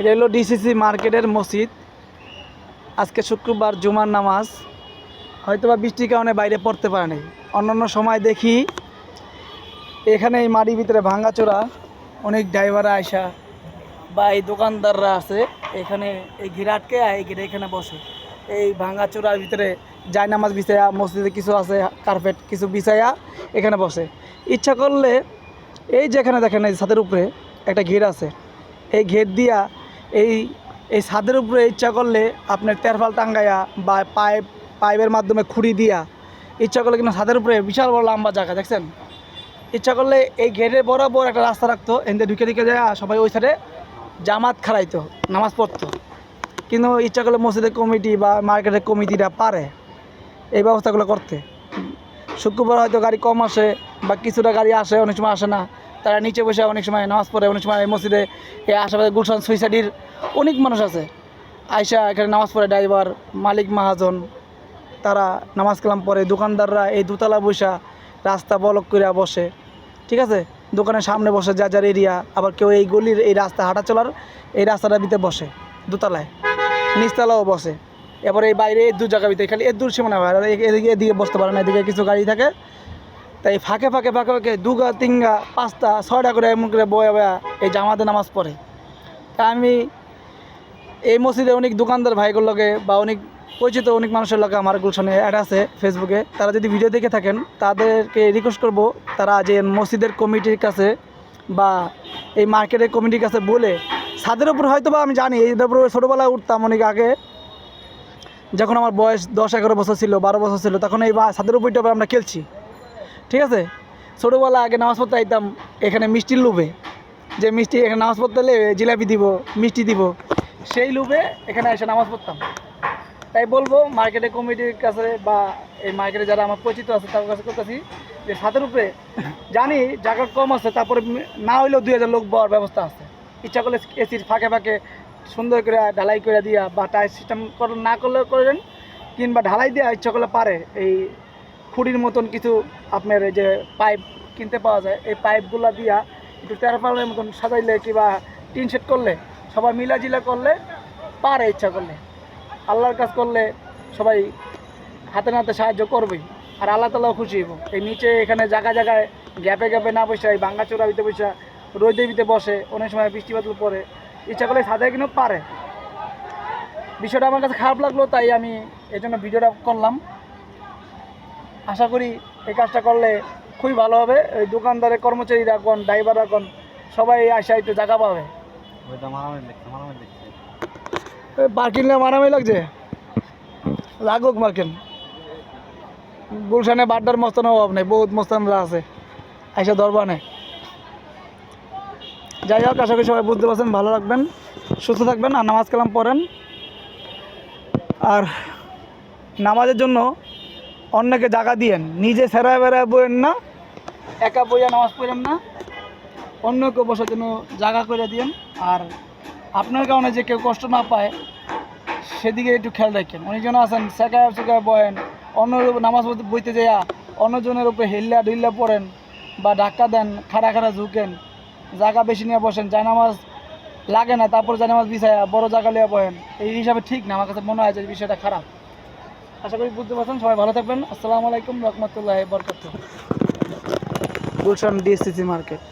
এটা হলো ডিসিসি মার্কেটের মসজিদ। আজকে শুক্রবার জুমার নামাজ। হয়তো বা বৃষ্টির কারণে বাইরে পড়তে পারেনি অন্যান্য সময় দেখি এখানে এই মাটির ভিতরে ভাঙ্গাচোরা অনেক ড্রাইভাররা আয়সা বা এই দোকানদাররা আছে, এখানে এই ঘিরাটকে এই ঘিরে এখানে বসে। এই ভাঙ্গাচোরার ভিতরে জায়নামাজ বিছায়া, মসজিদে কিছু আছে কার্পেট কিছু বিছায়া, এখানে বসে। ইচ্ছা করলে এই যেখানে দেখেন এই ছাদের উপরে একটা ঘের আছে। এই ঘের দিয়া এই এই ছাদের উপরে ইচ্ছা করলে আপনার তেরফাল টাঙ্গাইয়া বা পাইপ পাইপের মাধ্যমে খুঁড়ি দিয়া ইচ্ছা করলে কিন্তু ছাদের উপরে বিশাল বড় লম্বা জায়গা, দেখছেন? ইচ্ছা করলে এই গেটের বরাবর একটা রাস্তা রাখতো, এনতে ঢুকে ঢুকে যায় সবাই ওই সাইডে জামাত খাড়াইতো, নামাজ পড়তো। কিন্তু ইচ্ছা করলে মসজিদের কমিটি বা মার্কেটের কমিটিরা পারে, এই ব্যবস্থাগুলো করতে। শুক্রবার হয়তো গাড়ি কম আসে বা কিছুটা গাড়ি আসে, অনেক সময় আসে না। তারা নিচে বসে অনেক সময় নামাজ পড়ে, অনেক সময় মসজিদে, এই আশেপাশে গুলশান সুইসাইডির অনেক মানুষ আছে। আয়সা এখানে নামাজ পড়ে, ড্রাইভার, মালিক, মাহাজন, তারা নামাজ কালাম পড়ে, দোকানদাররা এই দোতলা বসা রাস্তা বলক করে বসে, ঠিক আছে? দোকানের সামনে বসে যা যার এরিয়া আবার কেউ এই গলির এই রাস্তা হাঁটা চলার এই রাস্তাটার ভিতরে বসে দোতলায় নিচতলাও বসে। এবার এই বাইরে দু জায়গা ভিতরে খালি এর দূর সীমানা এদিকে এদিকে বসতে পারে না, এদিকে কিছু গাড়ি থাকে তাই ফাঁকে ফাঁকে ফাঁকে ফাঁকে দুগা, তিনগা, পাঁচটা, ছয়টা করে এমন করে বয়া বয়া এই জামাতে নামাজ পড়ে। তা আমি এই মসজিদে অনেক দোকানদার ভাইগুলোর লগে বা অনেক পরিচিত অনেক মানুষের লগে আমার গুলশনে অ্যাড আছে ফেসবুকে তারা যদি ভিডিও দেখে থাকেন, তাদেরকে রিকোয়েস্ট করব তারা যে মসজিদের কমিটির কাছে বা এই মার্কেটের কমিটির কাছে বলে ছাদের উপর হয়তো বা আমি জানি এটার উপরে ছোটোবেলায় উঠতাম অনেক আগে। যখন আমার বয়স দশ, এগারো বছর ছিল, বারো বছর ছিল, তখন এই ছাদের উপরটা আমরা খেলছি। ঠিক আছে? ছোটোবেলা আগে নামাজ পড়তে আইতাম এখানে মিষ্টির লোভে। যে মিষ্টি এখানে নামাজ পড়তে হলে জিলাপি দিব, মিষ্টি দিব, সেই লোভে এখানে এসে নামাজ পড়তাম। তাই বলব মার্কেটের কমিটির কাছে বা এই মার্কেটে যারা আমার পরিচিত আছে তার কাছে করতেছি যে ছাদের উপরে জানি জায়গা কম আছে, তারপরে না হইলেও দুই হাজার লোক বওয়ার ব্যবস্থা আছে। ইচ্ছা করলে এসির ফাঁকে ফাঁকে সুন্দর করে ঢালাই করে দিয়া বা টায়ার সিস্টেম না করলেও করেন, কিংবা ঢালাই দেওয়া ইচ্ছা করলে পারে এই খুঁড়ির মতন কিছু আপনার এই যে পাইপ কিনতে পাওয়া যায়, এই পাইপগুলো দিয়া একটু তেরোপালের মতন সাজাইলে কিংবা টিন সেট করলে, সবাই মিলাজিলা করলে, পারে ইচ্ছা করলে। আল্লাহর কাজ করলে সবাই হাতে নাতে সাহায্য করবেই আর আল্লাহ তালাও খুশি হইব। এই নিচে এখানে জায়গায় জায়গায় গ্যাপে গ্যাপে না বসে, এই ভাঙ্গাচোরা ভিতরে বসে, রোদে ভিতরে বসে, অনেক সময় বৃষ্টি বাদল পরে ইচ্ছা করলে সাজায় কিন্তু পারে। বিষয়টা আমার কাছে খারাপ লাগল, তাই আমি এই জন্য ভিডিওটা করলাম। আশা করি এই কাজটা করলে খুবই ভালো হবে। এই দোকানদারের কর্মচারী রাখুন ড্রাইভার রাখুন সবাই আসা একটু জায়গা পাবে। পার্কিং মারামারি লাগছে? লাগুক মার্কেন গুলশানে বাড্ডার মস্তান অভাব নেই বহুত মস্তানরা আছে। আইসা দরবানে যাই হোক আশা করি সবাই বুঝতে পারছেন ভালো রাখবেন সুস্থ থাকবেন আর নামাজ কালাম পড়েন। আর নামাজের জন্য অন্যকে জায়গা দিয়েন। নিজে সেরায় বেড়ায় বইয়েন না, একা বইয়া নামাজ পড়েন না, অন্যকে বসার জন্য জায়গা করে দিয়েন। আর আপনার কারণে যে কেউ কষ্ট না পায়, সেদিকে একটু খেয়াল রাখেন। অনেকজন আছেন, সেকায় সেকায় বয়েন, অন্য নামাজ বইতে যাইয়া অন্যজনের উপরে হিল্লা ঢিল্লা পড়েন বা ধাক্কা দেন, খাড়া খাড়া ঝুঁকেন জায়গা বেশি নিয়ে বসেন যা নামাজ লাগে না, তারপর জায়নামাজ বিছায়া বড় জায়গা লিয়ে বয়েন। এই হিসাবে ঠিক না, আমার কাছে মনে হয় যে বিষয়টা খারাপ। আশা করি বুঝতে পারছেন সবাই ভালো থাকবেন। আসসালামু আলাইকুম রহমতুল্লাহ বরকাত গুলশান ডিএসসিসি মার্কেট।